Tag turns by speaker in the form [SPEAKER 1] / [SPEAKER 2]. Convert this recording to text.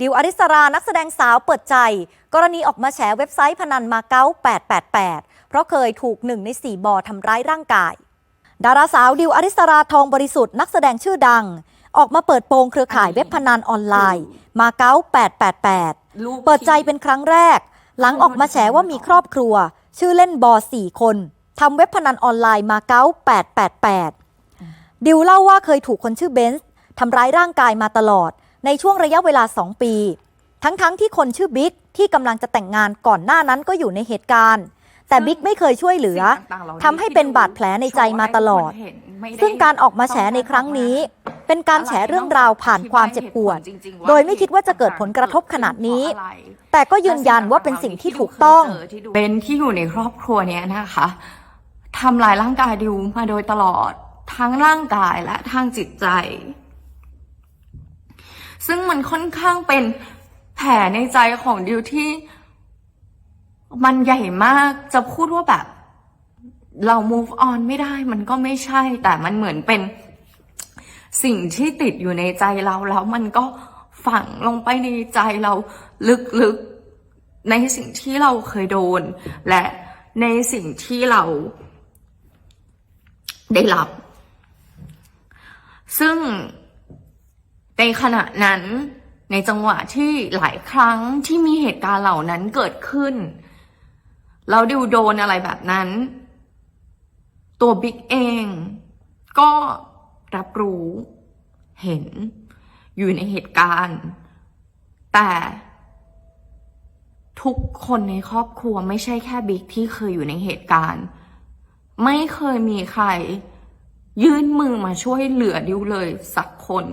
[SPEAKER 1] ดิวอริสรา นักแสดงสาวเปิดใจ กรณีออกมาแฉเว็บไซต์พนันมาเก๊า888 เพราะเคยถูกหนึ่งในสี่บอทำร้ายร่างกาย ดาราสาวดิวอริสราทองบริสุทธิ์นักแสดงชื่อดัง ออกมาเปิดโปงเครือข่ายเว็บพนันออนไลน์ มาเก๊า888
[SPEAKER 2] ลูก
[SPEAKER 1] เปิดใจเป็นครั้งแรก หลังออกมาแฉว่ามีครอบครัว ชื่อเล่นบอสี่คนทำเว็บพนันออนไลน์มาเก๊า888 ดิวเล่าว่าเคยถูกคนชื่อเบนซ์ทำร้ายร่างกายมาตลอด ในช่วงระยะเวลา 2 ปี ทั้งๆทที่คนชื่อบิ๊กที่กำลังจะแต่งงานก่อนหน้านั้นก็อยู่ในเหตุการณ์ แต่บิ๊กไม่เคยช่วยเหลือ
[SPEAKER 2] สิ่งต่างๆเล่า
[SPEAKER 1] ทำให้เป็นบาดแผลในใจมาตลอด
[SPEAKER 2] โชว์ให้คนเห็นไม่ได้
[SPEAKER 1] ซึ่งการออกมาแฉในครั้งนี้ เป็นการแฉเรื่องราวผ่านความเจ็บปวด โดยไม่คิดว่าจะเกิดผลกระทบขนาดนี้ แต่ก็ยืนยันว่าเป็นสิ่งที่ถูกต้อง
[SPEAKER 2] เป็นที่อยู่ในครอบครัวเนี้ยนะคะทำลายร่างกายดิวมาโดยตลอดทั้งร่างกายและทางจิตใจ ซึ่งมันค่อนข้างเป็นแผลในใจของดิวที่ มันใหญ่มากจะพูดว่าแบบ เรา move on ไม่ได้ มันก็ไม่ใช่ แต่มันเหมือนเป็น สิ่งที่ติดอยู่ในใจเราแล้วมันก็ฝังลงไปในใจเราลึกๆในสิ่งที่เราเคยโดน และในสิ่งที่เราได้รับ ซึ่ง ในขณะนั้นในจังหวะที่หลายครั้งที่มีเหตุการณ์เหล่านั้นเกิดขึ้นแล้วดิวโดนอะไรแบบนั้น ตัวบิ๊กเอง ก็รับรู้ เห็น อยู่ในเหตุการณ์ แต่ทุกคนในครอบครัวไม่ใช่แค่บิ๊กที่เคยอยู่ในเหตุการณ์ ไม่เคยมีใคร ยื่นมือมาช่วยเหลือดิวเลยสักคน